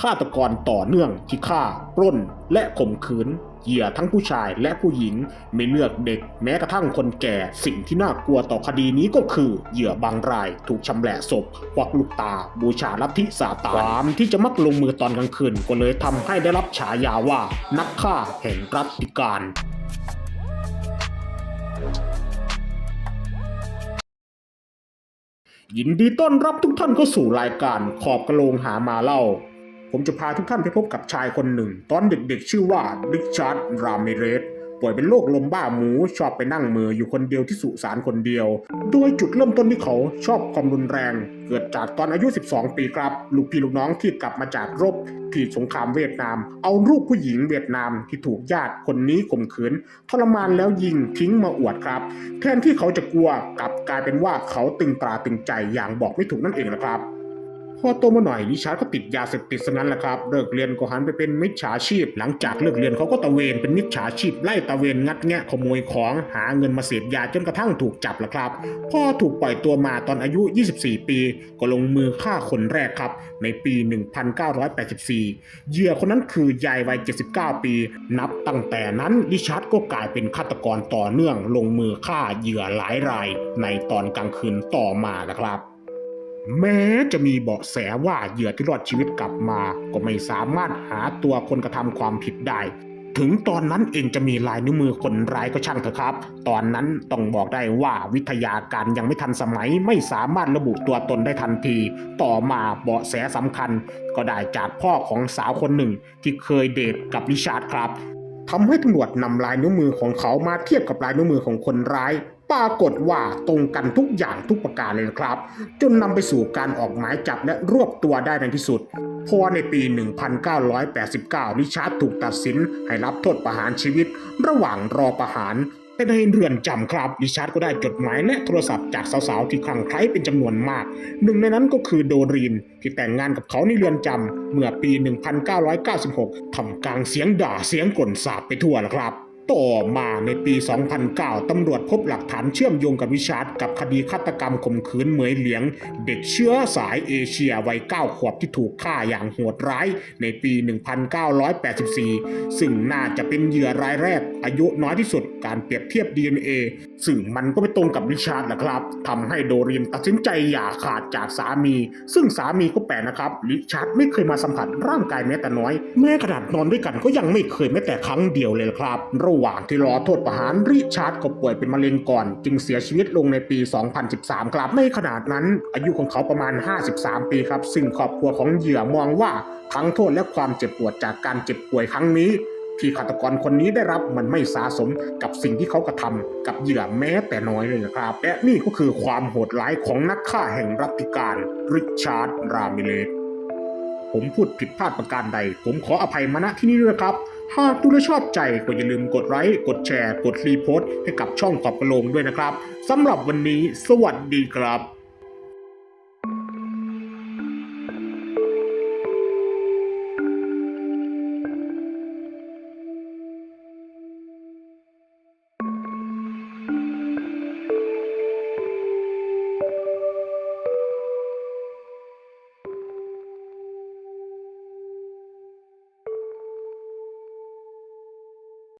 ฆาตกรต่อเนื่องที่ฆ่า ปล้น และข่มขืนเหยื่อทั้งผู้ชายและผู้หญิง ไม่เลือกเด็กแม้กระทั่งคนแก่ สิ่งที่น่ากลัวต่อคดีนี้ก็คือ เหยื่อบางรายถูกชำแหละศพควักลูกตา บูชาลัทธิซาตานความที่จะมักลงมือตอนกลางคืนก็เลยทำให้ได้รับฉายาว่า นักฆ่าแห่งรัตติการยินดีต้อนรับทุกท่านเข้าสู่รายการขอบกระโลงหามาเล่า ผมจะพาทุกท่านไปพบกับชายคนหนึ่ง ตอนเด็กๆ ชื่อว่าริชาร์ดรามิเรสป่วยเป็นโรคลมบ้าหมูชอบไปนั่งมืออยู่คนเดียวที่สุสานคนเดียว โดยจุดเริ่มต้นที่เขาชอบความรุนแรง เกิดจากตอนอายุ 12 ปีครับ ลูกพี่ลูกน้องที่กลับมาจากรบที่สงครามเวียดนาม เอารูปผู้หญิงเวียดนามที่ถูกญาติคนนี้ข่มขืนทรมานแล้วยิงทิ้งมาอวดครับ แทนที่เขาจะกลัวกลับกลายเป็นว่าเขาตึงตราตึงใจอย่างบอกไม่ถูกนั่นเองนะครับ พอโตมาหน่อยริชาร์ดก็ติดยาเสพติดซะงั้นแหละครับเลิกเรียนก็หันไปเป็นมิจฉาชีพ หลังจากเลิกเรียนเขาก็ตะเวนเป็นมิจฉาชีพไล่ตะเวนงัดแงะขโมยของหาเงินมาเสพยาจนกระทั่งถูกจับแหละครับพ่อถูกปล่อยตัวมาตอนอายุ 24 ปี ก็ลงมือฆ่าคนแรกครับ ในปี 1984 เหยื่อคนนั้นคือยายวัย 79 ปี นับตั้งแต่นั้นริชาร์ดก็กลายเป็นฆาตกรต่อเนื่องลงมือฆ่าเหยื่อหลายราย ในตอนกลางคืนต่อมานะครับ แม้จะมีเบาะแสว่าเหยื่อที่รอดชีวิตกลับมา ก็ไม่สามารถหาตัวคนกระทำความผิดได้ ถึงตอนนั้นเองจะมีลายนิ้วมือคนร้ายก็ช่างเถอะครับ ตอนนั้นต้องบอกได้ว่าวิทยาการยังไม่ทันสมัยไม่สามารถระบุตัวตนได้ทันที ต่อมาเบาะแสสำคัญ ก็ได้จากพ่อของสาวคนหนึ่ง ที่เคยเดทกับริชาร์ดครับทำให้ตำรวจนำลายนิ้วมือของเขามาเทียบกับลายนิ้วมือของคนร้าย ปรากฏว่าตรงกันทุกอย่างทุกประการเลยนะครับ จนนำไปสู่การออกหมายจับและรวบตัวได้ในที่สุดพอในปี 1989 ริชาร์ดถูกตัดสินให้รับโทษประหารชีวิต ระหว่างรอประหารแต่ในเรือนจำครับริชาร์ดก็ได้จดหมายและโทรศัพท์จากสาวๆที่คลั่งไคล้เป็นจำนวนมาก หนึ่งในนั้นก็คือโดรีน ที่แต่งงานกับเขาในเรือนจำเมื่อปี 1996ทำกลางเสียงด่าเสียงกล่นสาบไปทั่วละครับ ต่อมาในปี 2009 ตำรวจพบหลักฐานเชื่อมโยงกับวิชาร์ดกับคดีฆาตกรรมข่มขืนเหมยเหลียง เด็กเชื้อสายเอเชียวัย 9 ขวบที่ถูกฆ่าอย่างโหดร้ายในปี 1984 ซึ่งน่าจะเป็นเหยื่อรายแรกอายุน้อยที่สุดการเปรียบเทียบ DNA ซึ่งมันก็ไปตรงกับริชาร์ดนะครับทำให้โดเรียนตัดสินใจอย่าขาดจากสามี ซึ่งสามีก็แปลกนะครับริชาร์ดไม่เคยมาสัมผัสร่างกายแม้แต่น้อย แม้ขนาดนอนด้วยกันก็ยังไม่เคยแม้แต่ครั้งเดียวเลยครับ ระหว่างที่รอโทษประหารริชาร์ดก็ป่วยเป็นมะเร็งก่อน จึงเสียชีวิตลงในปี 2013 ครับในขนาดนั้น อายุของเขาประมาณ 53 ปีครับซึ่งครอบครัวของเหยื่อมองว่าทั้งโทษและความเจ็บปวดจากการเจ็บป่วยครั้งนี้ ที่ฆาตกรคนนี้ได้รับมันไม่สาสมกับสิ่งที่เขากระทำกับเหยื่อแม้แต่น้อยเลยนะครับ และนี่ก็คือความโหดร้ายของนักฆ่าแห่งรัติการริชาร์ดรามิเลสผมพูดผิดพลาดประการใด ผมขออภัยมาณที่นี้ด้วยครับ หากดูแลชอบใจก็อย่าลืมกดไลค์กดแชร์ กดรีโพสต์ให้กับช่องขอบกระโลงด้วยนะครับสำหรับวันนี้ สวัสดีครับ